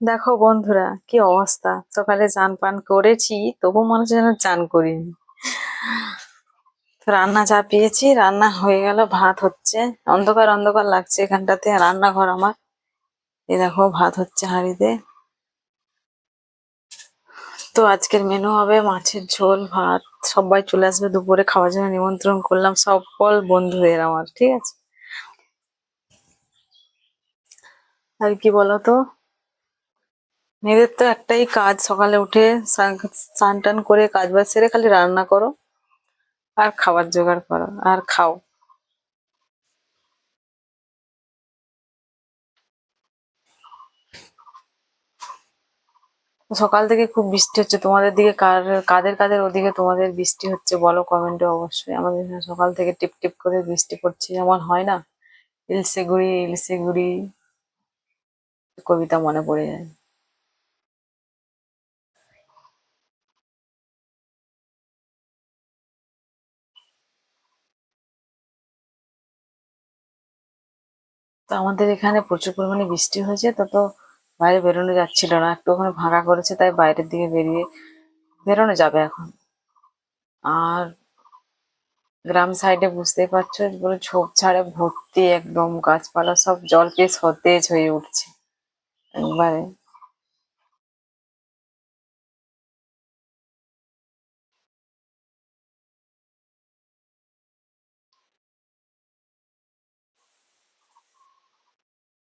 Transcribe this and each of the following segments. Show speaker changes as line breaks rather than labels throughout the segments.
দেখো বন্ধুরা, কি অবস্থা? সকালে চান পান করেছি, তবু মনে হচ্ছে যেন চান করিনি। রান্না চাপিয়েছি রান্না হয়ে গেল, ভাত হচ্ছে। অন্ধকার অন্ধকার লাগছে এখানটাতে রান্নাঘর আমার। এ দেখো, ভাত হচ্ছে হাঁড়িতে। তো আজকের মেনু হবে মাছের ঝোল, ভাত। সবাই চলে আসবে দুপুরে, খাওয়ার জন্য নিমন্ত্রণ করলাম সকল বন্ধুদের আমার, ঠিক আছে? আর কি বলতো মেয়েদের তো একটাই কাজ, সকালে উঠে স্নান- টান করে কাজ বাজ সেরে খালি রান্না করো আর খাবার জোগাড় করো আর খাও। সকাল থেকে খুব বৃষ্টি হচ্ছে, তোমাদের দিকে কার, কাদের কাদের ওদিকে তোমাদের বৃষ্টি হচ্ছে বলো কমেন্টে অবশ্যই। আমাদের সকাল থেকে টিপ টিপ করে বৃষ্টি পড়ছে যেমন হয় না। ইলসে গুড়ি ইলসে গুড়ি, কবিতা মনে পড়ে যায়। তো আমাদের এখানে প্রচুর পরিমাণে বৃষ্টি হয়েছে, তো তো বাইরে বেরোনো যাচ্ছিল না। একটু ওখানে ভাঙা করেছে, তাই বাইরের দিকে বেরিয়ে বেরোনো যাবে এখন। আর গ্রাম সাইডে বুঝতেই পারছ, পুরো ঝোপঝাড়ে ভর্তি একদম, গাছপালা সব জল পেয়ে সতেজ হয়ে উঠছে। একবারে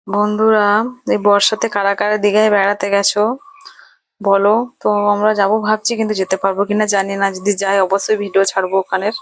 বন্ধুরা, এই বর্ষাতে কারা কারা দীঘায় বেড়াতে গেছো? বলো, তো আমরা যাব ভাবছি, কিন্তু যেতে পারব কিনা জানি না। যদি যাই, অবশ্যই ভিডিও ছাড়বো ওখানের।